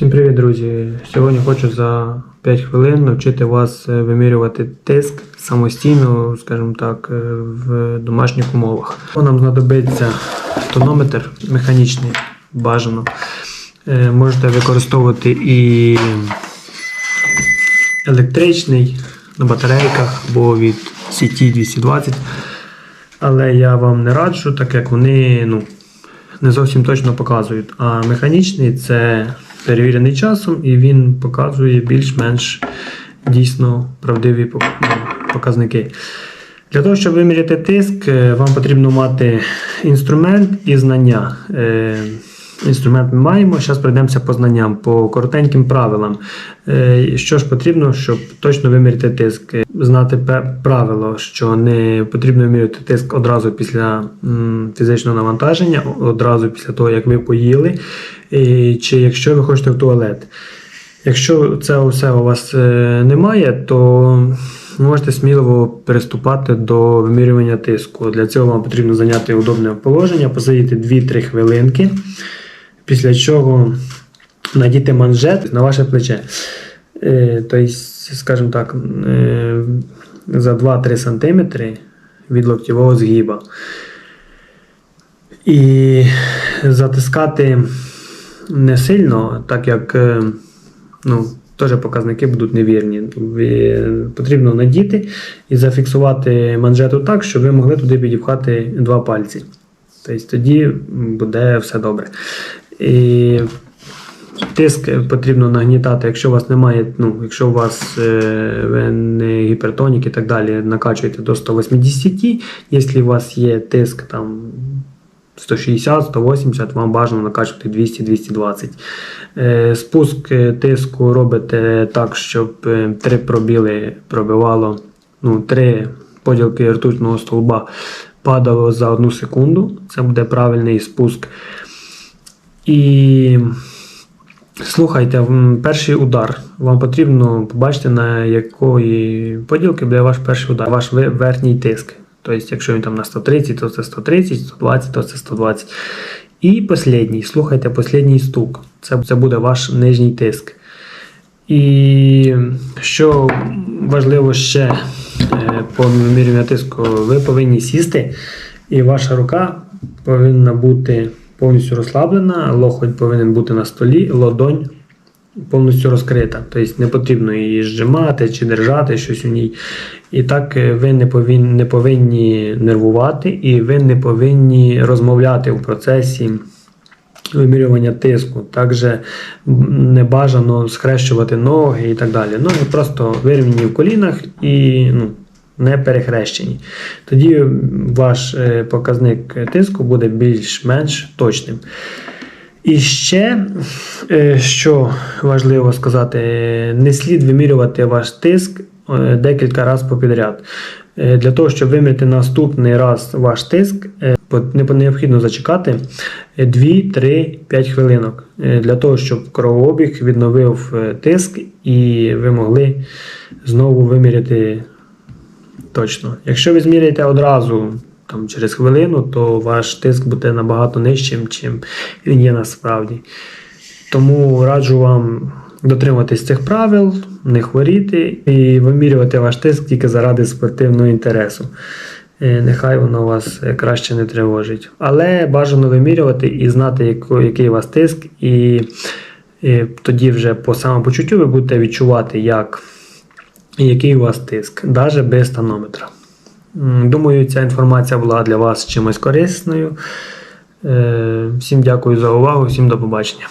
Всім привіт, друзі! Сьогодні хочу за 5 хвилин навчити вас е, вимірювати тиск самостійно, скажімо так, е, в домашніх умовах. Нам знадобиться тонометр механічний, бажано. Е, Можете використовувати і електричний на батарейках або від CT 220. Але я вам не раджу, так як вони ну, не зовсім точно показують. А механічний це перевірений часом і він показує більш-менш дійсно правдиві ну, показники. Для того, щоб виміряти тиск, е, вам потрібно мати інструмент і знання. Інструмент ми маємо, зараз пройдемося по знанням, по коротеньким правилам. Е, Що ж потрібно, щоб точно виміряти тиск? Е, Знати правило, що не потрібно вимірювати тиск одразу після фізичного навантаження, одразу після того, як ви поїли, чи якщо ви хочете в туалет. Якщо це все у вас е, немає, то можете сміливо переступати до вимірювання тиску. Для цього вам потрібно зайняти удобне положення, посидіти 2-3 хвилинки, після чого надіти манжет на ваше плече. Е, Тобто, скажімо так, е, за 2-3 см від локтєвого згіба. І затискати не сильно, так як е, ну, теж показники будуть невірні. Потрібно надіти і зафіксувати манжету так, щоб ви могли туди підіпхати два пальці. Тобто тоді буде все добре. І тиск потрібно нагнітати, якщо у вас немає, ну, якщо у вас е, ви не гіпертонік і так далі, накачуєте до 180, якщо у вас є тиск там 160, 180, вам бажано накачувати 200-220. Е, Спуск тиску робите так, щоб е, три пробіли пробивало, ну, три поділки ртутного стовба падало за одну секунду. Це буде правильний спуск. І слухайте, перший удар. Вам потрібно побачити, на якої поділки буде ваш перший удар, ваш верхній тиск. Тобто, якщо він там на 130, то це 130, 120, то це 120. І останній, слухайте, останній стук. Це, це буде ваш нижній тиск. І що важливо ще е, по вимірюванню тиску, ви повинні сісти, і ваша рука повинна бути повністю розслаблена, локоть повинен бути на столі, ладонь повністю розкрита. Тобто не потрібно її зжимати чи держати щось у ній. І так е, ви не повинні, не повинні нервувати, і ви не повинні розмовляти у процесі вимірювання тиску. Також не бажано схрещувати ноги і так далі. Ноги просто вирівняні в колінах і ну, не перехрещені. Тоді ваш е, показник тиску буде більш-менш точним. І ще, е, що важливо сказати, е, не слід вимірювати ваш тиск е, декілька разів попідряд. Е, Для того, щоб виміряти наступний раз ваш тиск, е, необхідно зачекати 2-3-5 хвилинок е, для того, щоб кровообіг відновив е, тиск і ви могли знову виміряти точно. Якщо ви зміряєте одразу там, через хвилину, то ваш тиск буде набагато нижчим, чим він є насправді. Тому раджу вам дотримуватись цих правил, не хворіти і вимірювати ваш тиск тільки заради спортивного інтересу. Е, Нехай воно вас е, краще не тривожить. Але бажано вимірювати і знати, який у вас тиск, і, і тоді вже по самопочуттю ви будете відчувати, як, який у вас тиск, навіть без тонометра. Думаю, ця інформація була для вас чимось корисною. Е, Всім дякую за увагу, всім до побачення.